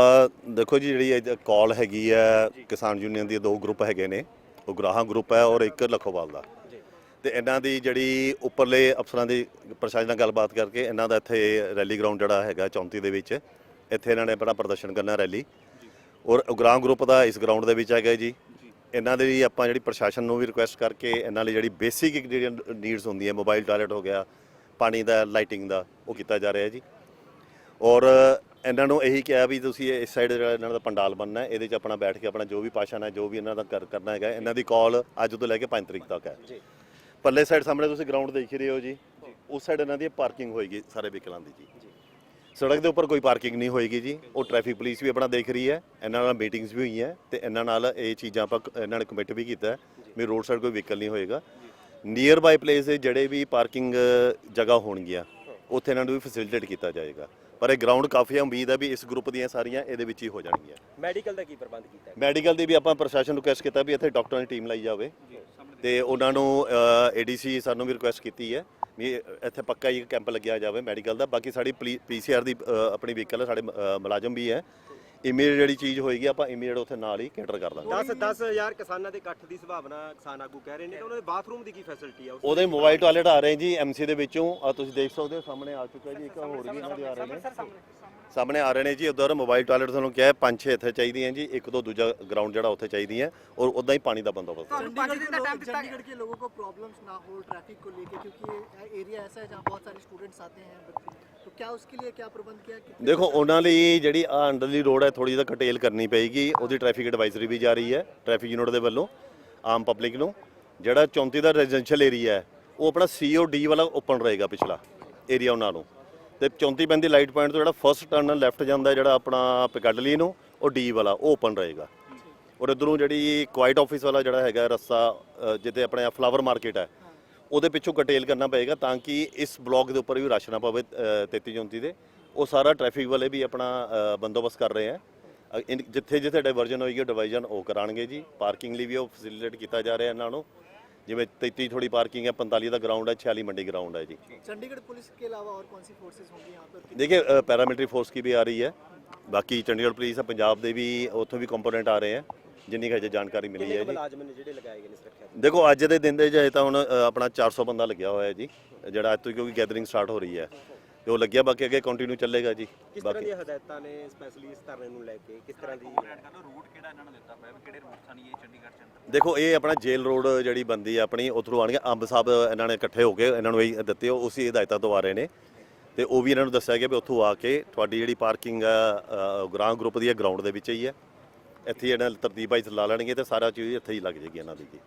ਦੇਖੋ ਜੀ ਜਿਹੜੀ ਇਹ ਕਾਲ ਹੈਗੀ ਹੈ ਕਿਸਾਨ ਯੂਨੀਅਨ ਦੇ ਦੋ ਗਰੁੱਪ ਹੈਗੇ ਨੇ। ਉਹ ਗਰਾਹਾਂ ਗਰੁੱਪ ਹੈ ਔਰ ਇੱਕ ਲਖੋਵਾਲ ਦਾ। ਤੇ ਇਹਨਾਂ ਦੀ ਜਿਹੜੀ ਉੱਪਰਲੇ ਅਫਸਰਾਂ ਦੀ ਪ੍ਰਸ਼ਾਸਨ ਨਾਲ ਗੱਲਬਾਤ ਕਰਕੇ ਇਹਨਾਂ ਦਾ ਇੱਥੇ ਰੈਲੀ ਗਰਾਊਂਡ ਜਿਹੜਾ ਹੈਗਾ 34 ਦੇ ਵਿੱਚ ਇੱਥੇ ਇਹਨਾਂ ਨੇ ਆਪਣਾ ਪ੍ਰਦਰਸ਼ਨ ਕਰਨਾ ਰੈਲੀ ਔਰ ਉਗਰਾਹਾਂ ਗਰੁੱਪ ਦਾ ਇਸ ਗਰਾਊਂਡ ਦੇ ਵਿੱਚ ਹੈਗਾ ਜੀ। ਇਹਨਾਂ ਦੇ ਵੀ ਆਪਾਂ ਜਿਹੜੀ ਪ੍ਰਸ਼ਾਸਨ ਨੂੰ ਵੀ ਰਿਕੁਐਸਟ ਕਰਕੇ ਇਹਨਾਂ ਲਈ ਜਿਹੜੀ ਬੇਸਿਕ ਜਿਹੜੀਆਂ ਨੀਡਸ ਹੁੰਦੀਆਂ ਮੋਬਾਈਲ ਟਾਇਲਟ ਹੋ ਗਿਆ ਪਾਣੀ ਦਾ ਲਾਈਟਿੰਗ ਦਾ ਉਹ ਕੀਤਾ ਜਾ ਰਿਹਾ ਜੀ। ਔਰ ਇਹਨਾਂ ਨੂੰ ਇਹੀ ਕਿਹਾ ਵੀ ਤੁਸੀਂ ਇਸ ਸਾਈਡ ਜਿਹੜਾ ਇਹਨਾਂ ਦਾ ਪੰਡਾਲ ਬੰਨਣਾ ਹੈ ਇਹਦੇ 'ਚ ਆਪਣਾ ਬੈਠ ਕੇ ਆਪਣਾ ਜੋ ਵੀ ਭਾਸ਼ਣ ਹੈ ਜੋ ਵੀ ਇਹਨਾਂ ਦਾ ਕਰ- ਕਰਨਾ ਹੈਗਾ ਇਹਨਾਂ ਦੀ ਕਾਲ ਅੱਜ ਤੋਂ ਲੈ ਕੇ 5 ਤਰੀਕ ਤੱਕ ਹੈ। ਪੱਲੇ ਸਾਈਡ ਸਾਹਮਣੇ ਤੁਸੀਂ ਗਰਾਊਂਡ ਦੇਖ ਹੀ ਰਹੇ ਹੋ ਜੀ। ਉਸ ਸਾਈਡ ਇਹਨਾਂ ਦੀ ਪਾਰਕਿੰਗ ਹੋਏਗੀ ਸਾਰੇ ਵਹੀਕਲਾਂ ਦੀ ਜੀ। ਸੜਕ ਦੇ ਉੱਪਰ ਕੋਈ ਪਾਰਕਿੰਗ ਨਹੀਂ ਹੋਏਗੀ ਜੀ। ਉਹ ਟ੍ਰੈਫਿਕ ਪੁਲਿਸ ਵੀ ਆਪਣਾ ਦੇਖ ਰਹੀ ਹੈ ਇਹਨਾਂ ਨਾਲ ਮੀਟਿੰਗਸ ਵੀ ਹੋਈਆਂ ਤੇ ਇਹਨਾਂ ਨਾਲ ਇਹ ਚੀਜ਼ਾਂ ਆਪਾਂ ਇਹਨਾਂ ਨੇ ਕਮਿਟ ਵੀ ਕੀਤਾ ਹੈ ਵੀ ਰੋਡ ਸਾਈਡ ਕੋਈ ਵਹੀਕਲ ਨਹੀਂ ਹੋਏਗਾ। ਨੀਅਰ ਬਾਈ ਪਲੇਸ ਜਿਹੜੇ ਵੀ ਪਾਰਕਿੰਗ ਜਗ੍ਹਾ ਹੋਣਗੀਆਂ ਉੱਥੇ ਇਹਨਾਂ ਨੂੰ ਵੀ ਫੈਸਿਲਿਟੇਟ ਕੀਤਾ ਜਾਏਗਾ। ਪਰ ਇਹ ਗਰਾਊਂਡ ਕਾਫੀ ਉਮੀਦ ਹੈ ਵੀ ਇਸ ਗਰੁੱਪ ਦੀਆਂ ਸਾਰੀਆਂ ਇਹਦੇ ਵਿੱਚ ਹੀ ਹੋ ਜਾਣਗੀਆਂ। ਮੈਡੀਕਲ ਦਾ ਕੀ ਪ੍ਰਬੰਧ ਕੀਤਾ ਹੈ? ਮੈਡੀਕਲ ਦੀ ਵੀ ਆਪਾਂ ਪ੍ਰਸ਼ਾਸਨ ਨੂੰ ਰਿਕੁਐਸਟ ਕੀਤਾ ਵੀ ਇੱਥੇ ਡਾਕਟਰਾਂ ਦੀ ਟੀਮ ਲਾਈ ਜਾਵੇ। ਤੇ ਉਹਨਾਂ ਨੂੰ ਏਡੀਸੀ ਸਾਨੂੰ ਵੀ ਰਿਕੁਐਸਟ ਕੀਤੀ ਹੈ ਵੀ ਇੱਥੇ ਪੱਕਾ ਹੀ ਕੈਂਪ ਲੱਗਿਆ ਜਾਵੇ ਮੈਡੀਕਲ ਦਾ। ਬਾਕੀ ਸਾਡੀ ਪੀਸੀਆਰ ਦੀ ਆਪਣੀ ਵਹੀਕਲ ਹੈ ਸਾਡੇ ਮੁਲਾਜ਼ਮ ਵੀ ਹੈ। ਇਮੀਡੀਏਟ ਜਿਹੜੀ ਚੀਜ਼ ਹੋਏਗੀ ਆਪਾਂ ਇਮੀਡੀਏਟ ਉੱਥੇ ਨਾਲ ਹੀ ਕੇਟਰ ਕਰ ਦਾਂਗੇ 10 10000 ਕਿਸਾਨਾਂ ਦੇ ਇਕੱਠ ਦੀ ਸੰਭਾਵਨਾ ਕਿਸਾਨ ਆਗੂ ਕਹਿ ਰਹੇ ਨੇ ਤਾਂ ਉਹਨਾਂ ਦੇ ਬਾਥਰੂਮ ਦੀ ਕੀ ਫੈਸਿਲਿਟੀ ਆ ਉਸ ਉਹਦੇ ਮੋਬਾਈਲ ਟਾਇਲਟ ਆ ਰਹੇ ਜੀ ਐਮਸੀ ਦੇ ਵਿੱਚੋਂ ਆ ਤੁਸੀਂ ਦੇਖ ਸਕਦੇ ਹੋ ਸਾਹਮਣੇ ਆ ਚੁੱਕਾ ਜੀ ਇੱਕ ਹੋਰ ਵੀ ਇਹਨਾਂ ਦੇ ਆ ਰਹੇ ਨੇ ਸਾਹਮਣੇ ਆ ਰਹੇ ਨੇ ਜੀ ਉਧਰ ਮੋਬਾਈਲ ਟਾਇਲਟ ਤੁਹਾਨੂੰ ਕਿਹਾ ਹੈ, ਪੰਜ ਛੇ ਇੱਥੇ ਚਾਹੀਦੀਆਂ ਜੀ ਇੱਕ ਤੋਂ ਦੂਜਾ ਗਰਾਊਂਡ ਜਿਹੜਾ ਉੱਥੇ ਚਾਹੀਦੀ ਹੈ ਔਰ ਉਦਾਂ ਹੀ ਪਾਣੀ ਦਾ ਬੰਦੋਬਸਤ चंडीगढ़ के लोग चंडीगढ़ के लोगों को प्रॉब्लम्स ना हो ट्रैफिक को लेके क्योंकि ये एरिया ऐसा है जहाँ बहुत सारे स्टूडेंट्स आते हैं बच्चे तो क्या उसके लिए क्या प्रबंध किया कि ਦੇਖੋ ਉਹਨਾਂ ਲਈ ਜਿਹੜੀ ਆ ਅੰਡਰਲੀ ਰੋਡ ਹੈ ਥੋੜੀ ਜਿਹੀ ਕਟੇਲ ਕਰਨੀ ਪਏਗੀ। ਉਹਦੀ ਟ੍ਰੈਫਿਕ ਐਡਵਾਈਜ਼ਰੀ ਵੀ ਜਾ ਰਹੀ ਹੈ ਟ੍ਰੈਫਿਕ ਯੂਨਿਟ ਦੇ ਵੱਲੋਂ ਆਮ ਪਬਲਿਕ ਨੂੰ। ਜਿਹੜਾ 34 ਦਾ ਰੈਜ਼ੀਡੈਂਸ਼ੀਅਲ ਏਰੀਆ ਹੈ ਉਹ ਆਪਣਾ ਸੀਓਡੀ ਵਾਲਾ ਓਪਨ ਰਹੇਗਾ ਪਿਛਲਾ ਏਰੀਆ ਉਹਨਾਂ ਨੂੰ। ਤੇ 34 ਪੈਂਦੀ ਲਾਈਟ ਪੁਆਇੰਟ ਤੋਂ ਜਿਹੜਾ ਫਰਸਟ ਟਰਨ ਲੈਫਟ ਜਾਂਦਾ ਜਿਹੜਾ ਆਪਣਾ ਪਿਕਡਲੀ ਨੂੰ ਉਹ ਡੀ ਵਾਲਾ ਉਹ ਓਪਨ ਰਹੇਗਾ। ਔਰ ਇਧਰੋਂ ਜਿਹੜੀ ਕੁਆਇਟ ਆਫਿਸ ਵਾਲਾ ਜਿਹੜਾ ਹੈਗਾ ਰਸਤਾ ਅ, ਆਪਣੇ ਫਲਾਵਰ ਮਾਰਕੀਟ ਹੈ ਉਹਦੇ ਪਿੱਛੋਂ ਕਟੇਲ ਕਰਨਾ ਪਏਗਾ ਤਾਂ ਕਿ ਇਸ ਬਲੌਕ ਦੇ ਉੱਪਰ ਵੀ ਰਸ਼ ਨਾ ਪਵੇ 33 34 ਦੇ। ਉਹ ਸਾਰਾ ਟ੍ਰੈਫਿਕ ਵਾਲੇ ਵੀ ਆਪਣਾ ਬੰਦੋਬਸਤ ਕਰ ਰਹੇ ਹੈ ਜਿੱਥੇ ਜਿੱਥੇ ਡਾਇਵਰਜਨ ਹੋਏਗੀ ਉਹ ਡਿਵਾਈਜ਼ਨ ਉਹ ਕਰਾਣਗੇ ਜੀ। ਪਾਰਕਿੰਗ ਲਈ ਵੀ ਉਹ ਫੈਸਿਲਿਟੇਟ ਕੀਤਾ ਜਾ ਰਿਹਾ ਇਹਨਾਂ ਨੂੰ। ਜਿਵੇਂ 33 ਥੋੜੀ ਪਾਰਕਿੰਗ ਹੈ 45 ਦਾ ਗਰਾਊਂਡ ਹੈ 46 ਮੰਡੀ ਗਰਾਊਂਡ ਹੈ ਜੀ। चंडीगढ़ पुलिस के अलावा और कौन सी फोर्सेज होंगी यहाँ पर ਦੇਖिए अ, पैरामिलिट्री फोर्स की भी आ रही ਬਾਕੀ ਚੰਡੀਗੜ੍ਹ ਪੁਲਿਸ ਆ ਪੰਜਾਬ ਦੇ ਵੀ ਉੱਥੋਂ ਵੀ ਕੰਪੋਨੈਂਟ ਆ ਰਹੇ ਆ ਜਿੰਨੀ ਕੁ ਹਜੇ ਜਾਣਕਾਰੀ ਮਿਲੀ ਹੈ ਜੀ। ਦੇਖੋ ਅੱਜ ਦੇ ਦਿਨ ਦੇ ਜੇ ਤਾਂ ਹੁਣ ਅ, ਆਪਣਾ 400 ਬੰਦਾ ਲੱਗਿਆ ਹੋਇਆ ਹੈ ਜੀ ਜਿਹੜਾ ਅੱਜ ਤੋਂ ਕਿਉਂਕਿ ਗੈਦਰਿੰਗ ਸਟਾਰਟ ਹੋ ਰਹੀ ਹੈ। ਤੇ ਉਹ ਲੱਗਿਆ ਬਾਕੀ ਅੱਗੇ ਕੰਟੀਨਿਊ ਚੱਲੇਗਾ ਜੀ। ਕਿਸ ਤਰ੍ਹਾਂ ਬਾਕੀ ਦੀਆਂ ਹਦਾਇਤਾਂ ਨੇ ਸਪੈਸ਼ਲੀ ਇਸ ਧਰਨੇ ਨੂੰ ਲੈ ਕੇ? ਕਿਸ ਤਰ੍ਹਾਂ ਦੀ ਰੂਟ ਕਿਹੜਾ ਇਹਨਾਂ ਨੂੰ ਦਿੱਤਾ ਹੋਇਆ ਵੀ ਕਿਹੜੇ ਰੂਟ ਸਨ ਇਹ ਚੰਡੀਗੜ੍ਹ ਚ ਦੇਖੋ ਇਹ ਆਪਣਾ ਜੇਲ ਰੋਡ ਜਿਹੜੀ ਬੰਦੀ ਹੈ ਆਪਣੀ ਉਧਰੋਂ ਆਣਗੇ ਅੰਬ ਸਾਹਿਬ ਇਹਨਾਂ ਨੇ ਇਕੱਠੇ ਹੋ ਕੇ ਇਹਨਾਂ ਨੂੰ ਇਹ ਦਿੱਤੇ ਉਹ ਉਸੇ ਹਦਾਇਤਾਂ ਤੋਂ ਆ ਰਹੇ ਨੇ। ਤੇ ਉਹ ਵੀ ਇਹਨਾਂ ਨੂੰ ਦੱਸਿਆ ਗਿਆ ਵੀ ਉੱਥੋਂ ਆ ਕੇ ਤੁਹਾਡੀ ਜਿਹੜੀ ਪਾਰਕਿੰਗ ਗ੍ਰਾਂ ਗਰੁੱਪ ਦੀ ਹੈ ਗਰਾਊਂਡ ਦੇ ਵਿੱਚ ਹੀ ਹੈ ਇੱਥੇ ਇਹਨਾਂ ਤਰਤੀਬ ਵਾਈਜ਼ ਲਾ ਲੈਣਗੇ ਤੇ ਸਾਰਾ ਚੀਜ਼ ਇੱਥੇ ਹੀ ਲੱਗ ਜੇਗੀ ਇਹਨਾਂ ਦੀ ਜੀ।